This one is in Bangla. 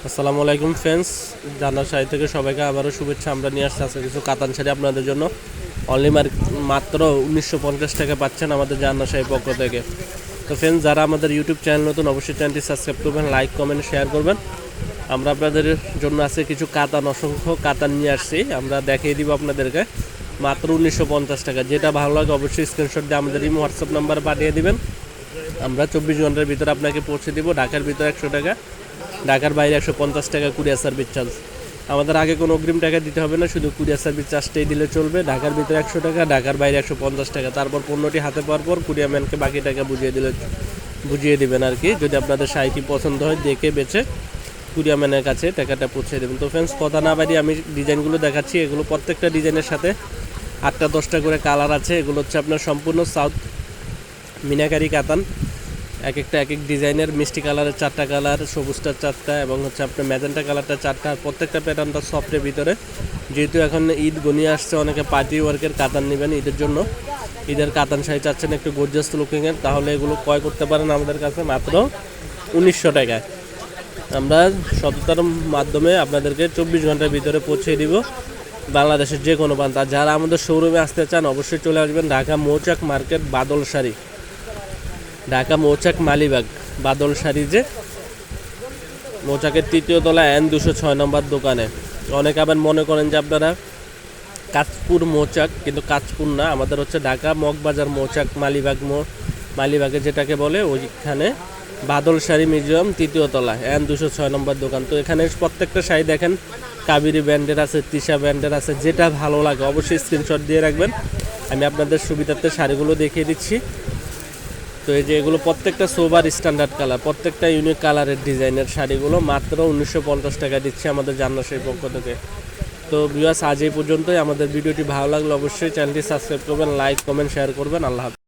আসসালামু আলাইকুম ফ্রেন্ডস জানার শাড়ি থেকে সবাইকে আবারও শুভেচ্ছা। আমরা নিয়ে আসছি আজকে কিছু কাতান শাড়ি আপনাদের জন্য। অনলি মাত্র উনিশশো পঞ্চাশ টাকা পাচ্ছেন আমাদের জান্নার শাড়ির পক্ষ থেকে। তো ফ্রেন্ডস যারা আমাদের ইউটিউব চ্যানেল নতুন, অবশ্যই চ্যানেলটি সাবস্ক্রাইব করবেন লাইক কমেন্ট শেয়ার করবেন। আমরা আপনাদের জন্য আছে কিছু কাতান, অসংখ্য কাতান নিয়ে আসছি। আমরা দেখিয়ে দিব আপনাদেরকে। মাত্র উনিশশো পঞ্চাশ টাকা। যেটা ভালো লাগে অবশ্যই স্ক্রিনশট দিয়ে আমাদের এই হোয়াটসঅ্যাপ নাম্বার পাঠিয়ে দিবেন। আমরা চব্বিশ ঘণ্টার ভিতরে আপনাকে পৌঁছে দিব। ঢাকার ভিতরে একশো টাকা। ঢাকার বাইরে একশো পঞ্চাশ টাকা কুরিয়ার সার্ভিস চার্জ। আমাদের আগে কোনো অগ্রিম টাকা দিতে হবে না, শুধু কুরিয়ার সার্ভিস চার্জটাই দিলে চলবে। ঢাকার ভিতরে একশো টাকা, ঢাকার বাইরে একশো পঞ্চাশ টাকা। তারপর পণ্যটি হাতে পাওয়ার পর কুরিয়ার ম্যানকে বাকি টাকা বুঝিয়ে দিলে বুঝিয়ে দিবেন আর কি। যদি আপনাদের শাড়িটি পছন্দ হয়, দেখে বেছে কুরিয়ার ম্যানের কাছে টাকাটা পৌঁছে দেবেন। তো ফ্রেন্ডস কথা না বাড়ি আমি ডিজাইনগুলো দেখাচ্ছি। এগুলো প্রত্যেকটা ডিজাইনের সাথে আটটা দশটা করে কালার আছে। এগুলো হচ্ছে আপনার সম্পূর্ণ সাউথ মিনাকারি কাতান। এক একটা এক এক ডিজাইনের মিষ্টি কালারের চারটা কালার সবুজটার চারটা এবং হচ্ছে আপনার ম্যাজেন্টা কালারটা চারটা আর প্রত্যেকটা প্যাটার্নটা সফটের ভিতরে। যেহেতু এখন ঈদ গনিয়ে আসছে, অনেকে পার্টি ওয়ার্কের কাতান নেবেন ঈদের জন্য। ঈদের কাতান শাড়ি চাচ্ছেন একটু গোর্জাস লুকিংয়ের তাহলে এগুলো ক্রয় করতে পারেন আমাদের কাছে মাত্র উনিশশো টাকায়। আমরা সততার মাধ্যমে আপনাদেরকে চব্বিশ ঘণ্টার ভিতরে পৌঁছে দিব। বাংলাদেশের যে কোনো প্রান্ত যারা আমাদের শোরুমে আসতে চান, অবশ্যই চলে আসবেন ঢাকা মৌচাক মার্কেট বাদল শাড়ি ঢাকা মৌচাক মালিবাগ বাদল যে। মৌচাকের তৃতীয় তলা এন দুশো ছয় নম্বর দোকানে। অনেকে আবার মনে করেন যে আপনারা কাঁচপুর মৌচাক, কিন্তু কাঁচপুর না, আমাদের হচ্ছে ঢাকা মগবাজার মৌচাক মালিবাগ মো, মালিবাগে যেটাকে বলে, ওইখানে বাদল শাড়ি মিউজিয়াম তৃতীয় তলা এন দুশো ছয় নম্বর দোকান। তো এখানে প্রত্যেকটা শাড়ি দেখেন, কাবেরি ব্র্যান্ডের আছে, তিশা ব্র্যান্ডের আছে, যেটা ভালো লাগে অবশ্যই স্ক্রিনশট দিয়ে রাখবেন। আমি আপনাদের সুবিধার্থে শাড়িগুলো দেখিয়ে দিচ্ছি। তো এই যে এগুলো প্রত্যেকটা সোবার স্ট্যান্ডার্ড কালার প্রত্যেকটা ইউনিক কালারের ডিজাইনের শাড়িগুলো মাত্র উনিশশো পঞ্চাশ টাকা দিচ্ছে আমাদের জান্নাসের পক্ষ থেকে। তো বিবাস আজ এই পর্যন্তই। আমাদের ভিডিওটি ভালো লাগলে অবশ্যই চ্যানেলটি সাবস্ক্রাইব করবেন লাইক কমেন্ট শেয়ার করবেন। আল্লাহ